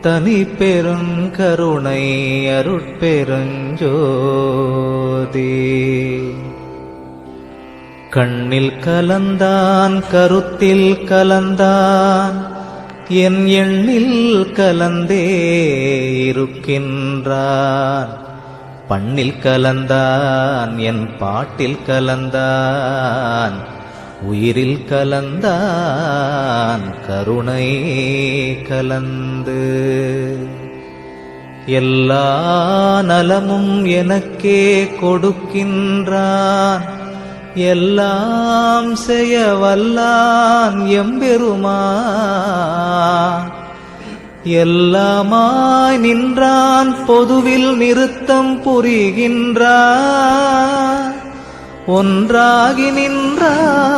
தனி பெருங்கருணை அருட்பெருஞ்சோதி. கண்ணில் கலந்தான் கருத்தில் கலந்தான் என் எண்ணில் கலந்தே இருக்கின்றான். பண்ணில் கலந்தான் என் பாட்டில் கலந்தான் உயிரில் கலந்தான் கருணை கலந்து. எல்லா நலமும் எனக்கே கொடுக்கின்றான். எல்லாம் செய்ய வல்லான் எம்பெருமா எல்லாமாய் நின்றான் பொதுவில் நிறுத்தம் புரிகின்றான். ஒன்றாகி நின்றான்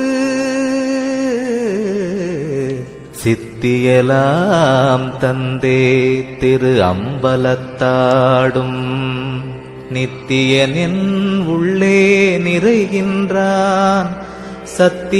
சித்தியலாம் தந்தே திரு அம்பலத்தாடும். நித்தியனின் உள்ளே நிறைகின்றான். சத்திய